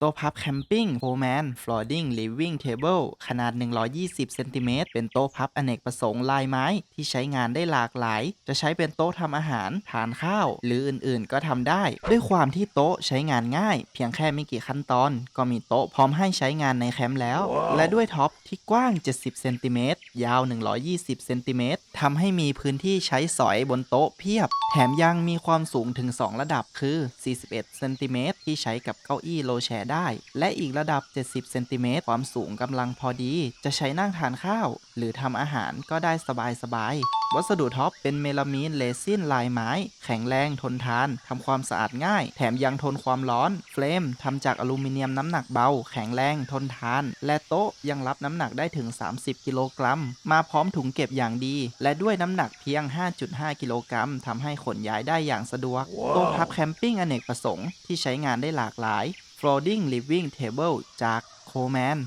โต๊ะพับแคมปิ้งโฟร์แมนฟลอร์ดิ้งลิฟวิ่งเทเบิลขนาด 120 เซนติเมตร เป็นโต๊ะพับอเนกประสงค์ลายไม้ ที่ใช้งานได้หลากหลาย จะใช้เป็นโต๊ะทำอาหาร ทานข้าว หรืออื่นๆ ก็ทำได้ ด้วยความที่โต๊ะใช้งานง่าย เพียงแค่ไม่กี่ขั้นตอน ก็มีโต๊ะพร้อมให้ใช้งานในแคมป์แล้วและด้วยท็อปที่กว้าง 70 เซนติเมตร ยาว 120 เซนติเมตรทำให้มีพื้นที่ใช้สอยบนโต๊ะเพียบ แถมยังมีความสูงถึง 2 ระดับคือ 41 เซนติเมตรที่ใช้กับเก้าอี้โลแชร์ได้ และอีกระดับ 70 เซนติเมตร ความสูงกำลังพอดี จะใช้นั่งทานข้าว หรือทำอาหารก็ได้สบายๆ วัสดุท็อปเป็นเมลามีนเลซินลายไม้ แข็งแรงทนทาน ทำความสะอาดง่าย แถมยังทนความร้อน เฟรมทำจากอลูมิเนียมน้ำหนักเบา แข็งแรงทนทาน และโต๊ะยังรับน้ำหนักได้ถึง 30 กิโลกรัม มาพร้อมถุงเก็บอย่างดี และด้วยน้ำหนักเพียง 5.5 กิโลกรัมทำให้ขนย้ายได้อย่างสะดวกโต๊ะพับแคมปิ้งอเนกประสงค์ที่ใช้งานได้หลากหลาย Floating Living Table จากโคแมน